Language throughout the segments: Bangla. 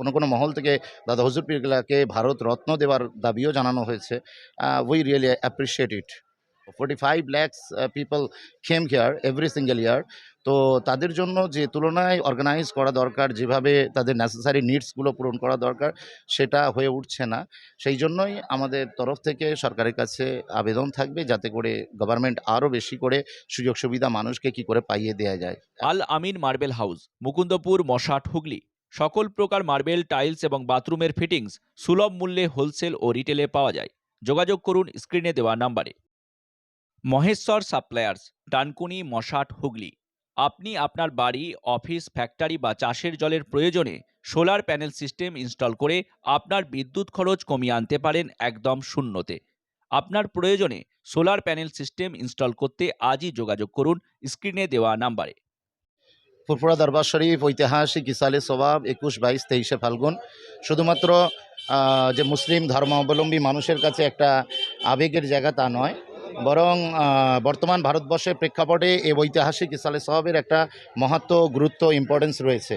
কোনো কোনো মহল থেকে দাদা হুজুর পিরগলাকে ভারত রত্ন দেওয়ার দাবিও জানানো হয়েছে। We really appreciate it forty five lakhs people come here every single year তো তাদের জন্য যে তুলনায় অর্গানাইজ করা দরকার, যেভাবে তাদের নেসেসারি নিডসগুলো পূরণ করা দরকার, সেটা হয়ে উঠছে না। সেই জন্যই আমাদের তরফ থেকে সরকারের কাছে আবেদন থাকবে যাতে করে গভর্নমেন্ট আরও বেশি করে সুযোগ সুবিধা মানুষকে কি করে পাইয়ে দেওয়া যায়। Al Amin marble house, Mukundapur, Mashat, Hooghly. সকল প্রকার মার্বেল, টাইলস এবং বাথরুমের ফিটিংস সুলভ মূল্যে হোলসেল ও রিটেলে পাওয়া যায়। যোগাযোগ করুন স্ক্রিনে দেওয়া নাম্বারে। মহেশ্বর সাপ্লায়ার্স, ডানকুনি, মশাট, হুগলি। আপনি আপনার বাড়ি, অফিস, ফ্যাক্টরি বা চাষের জলের প্রয়োজনে সোলার প্যানেল সিস্টেম ইনস্টল করে আপনার বিদ্যুৎ খরচ কমিয়ে আনতে পারেন একদম শূন্যতে। আপনার প্রয়োজনে সোলার প্যানেল সিস্টেম ইনস্টল করতে আজই যোগাযোগ করুন স্ক্রিনে দেওয়া নাম্বারে। ফুরফুরা দরবার শরীফ, ঐতিহাসিক ইসালে সবাব একুশ, বাইশ, তেইশে ফাল্গুন। শুধুমাত্র যে মুসলিম ধর্মাবলম্বী মানুষের কাছে একটা আবেগের জায়গা তা নয়, বরং বর্তমান ভারতবর্ষের প্রেক্ষাপটে এই ঐতিহাসিক ইসালে সবাবের একটা মহাত্ম গুরুত্ব ইম্পর্টেন্স রয়েছে।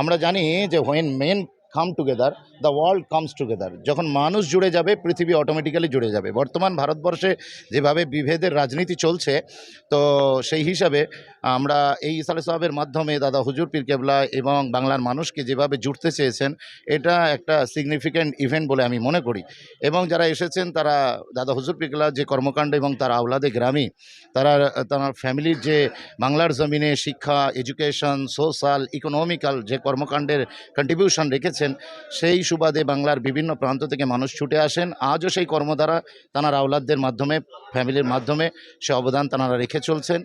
আমরা জানি যে when men come together the world comes together যখন মানুষ জুড়ে যাবে, পৃথিবী অটোমেটিক্যালি জুড়ে যাবে। বর্তমান ভারতবর্ষে যেভাবে বিভেদের রাজনীতি চলছে, তো সেই হিসাবে আমরা এই ইসালে সাহেবের মাধ্যমে দাদা হুজুর পীর কেবলা এবং বাংলার মানুষকে যেভাবে জুড়তে চেয়েছেন, এটা একটা সিগনিফিক্যান্ট ইভেন্ট বলে আমি মনে করি। এবং যারা এসেছেন, তারা দাদা হুজুর পীর কেবলা যে কর্মকাণ্ড এবং তার আওলাদে গ্রামী, তারা, তার ফ্যামিলির যে বাংলার জমিনে শিক্ষা এডুকেশন সোশ্যাল ইকোনমিক্যাল যে কর্মকাণ্ডের কন্ট্রিবিউশন রেখেছেন সেই সুবাদে বাংলার বিভিন্ন প্রান্ত থেকে মানুষ ছুটে আসেন। আজও সেই কর্মধারা তানার আওলাদদের মাধ্যমে, ফ্যামিলির মাধ্যমে সে অবদান তানারা রেখে চলছেন।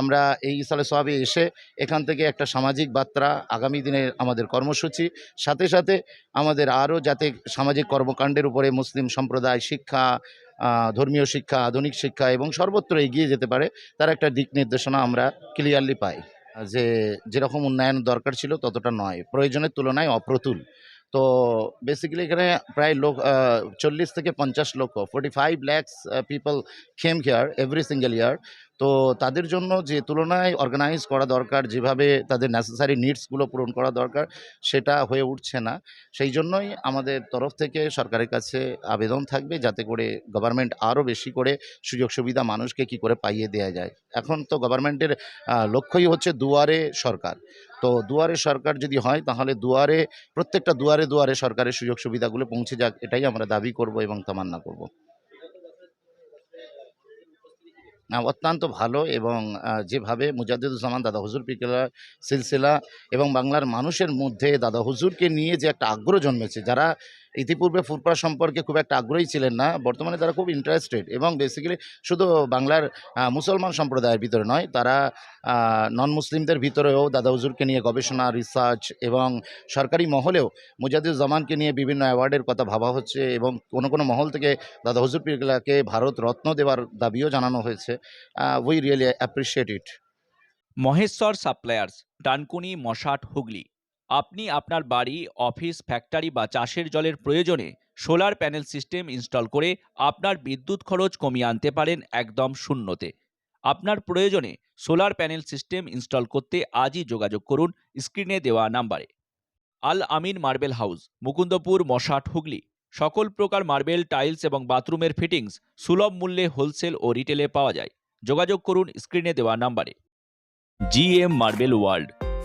আমরা এই ইসালে সোয়াবে এসে এখান থেকে একটা সামাজিক বার্তা আগামী দিনের আমাদের কর্মসূচি, সাথে সাথে আমাদের আরও যাতে সামাজিক কর্মকাণ্ডের উপরে মুসলিম সম্প্রদায় শিক্ষা ধর্মীয় শিক্ষা, আধুনিক শিক্ষা এবং সর্বত্র এগিয়ে যেতে পারে, তার একটা দিক নির্দেশনা আমরা ক্লিয়ারলি পাই। যে যেরকম উন্নয়ন দরকার ছিল ততটা নয়, প্রয়োজনের তুলনায় অপ্রতুল। তো বেসিক্যালি এখানে প্রায় লোক চল্লিশ থেকে পঞ্চাশ লক্ষ forty five lakhs people come here every single year তো তাদের জন্য যে তুলনায় অর্গানাইজ করা দরকার, যেভাবে তাদের নেসেসারি নিডসগুলো পূরণ করা দরকার, সেটা হয়ে উঠছে না। সেই জন্যই আমাদের তরফ থেকে সরকারের কাছে আবেদন থাকবে যাতে করে গভর্নমেন্ট আরও বেশি করে সুযোগ সুবিধা মানুষকে কি করে পাইয়ে দেওয়া যায়। এখন তো গভর্নমেন্টের লক্ষ্যই হচ্ছে দুয়ারে সরকার। তো দুয়ারে সরকার যদি হয়, তাহলে দুয়ারে, প্রত্যেকটা দুয়ারে দুয়ারে সরকারের সুযোগ সুবিধাগুলো পৌঁছে যাক, এটাই আমরা দাবি করব এবং তামান্না করব না, অত্যন্ত ভালো এবং যেভাবে মুজাদ্দুজ্জামান দাদা হুজুর পিকেলা সিলসিলা এবং বাংলার মানুষের মধ্যে দাদা হুজুরকে নিয়ে যে একটা আগ্রহ জন্মেছে, যারা ইতিপূর্বে ফুরফুরা সম্পর্কে খুব একটা আগ্রহী ছিলেন না। বর্তমানে তারা খুব ইন্টারেস্টেড এবং বেসিক্যালি শুধু বাংলার মুসলমান সম্প্রদায়ের ভিতরে নয়, তারা নন মুসলিমদের ভিতরেও দাদা হুজুরকে নিয়ে গবেষণা রিসার্চ এবং সরকারি মহলেও মুজাদ্দিদুজ্জামানকে নিয়ে বিভিন্ন অ্যাওয়ার্ডের কথা ভাবা হচ্ছে এবং কোনো কোনো মহল থেকে দাদা হুজুর পিরগলাকে ভারত রত্ন দেওয়ার দাবিও জানানো হয়েছে। We really appreciate it Maheshwar suppliers, Dankuni, Mashat, Hooghly. আপনি আপনার বাড়ি, অফিস ফ্যাক্টরি বা চাষের জলের প্রয়োজনে সোলার প্যানেল সিস্টেম ইনস্টল করে আপনার বিদ্যুৎ খরচ কমিয়ে আনতে পারেন একদম শূন্যতে। আপনার প্রয়োজনে সোলার প্যানেল সিস্টেম ইনস্টল করতে আজই যোগাযোগ করুন স্ক্রিনে দেওয়া নাম্বারে আল আমিন মার্বেল হাউস, মুকুন্দপুর, মশাট, হুগলি। সকল প্রকার মার্বেল, টাইলস এবং বাথরুমের ফিটিংস সুলভ মূল্যে হোলসেল ও রিটেলে পাওয়া যায়। যোগাযোগ করুন স্ক্রিনে দেওয়া নাম্বারে জিএম মার্বেল ওয়ার্ল্ড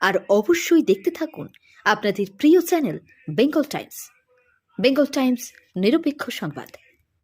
আর অবশ্যই দেখতে থাকুন আপনাদের প্রিয় channel Bengal times. Bengal times নিরপেক্ষ সংবাদ।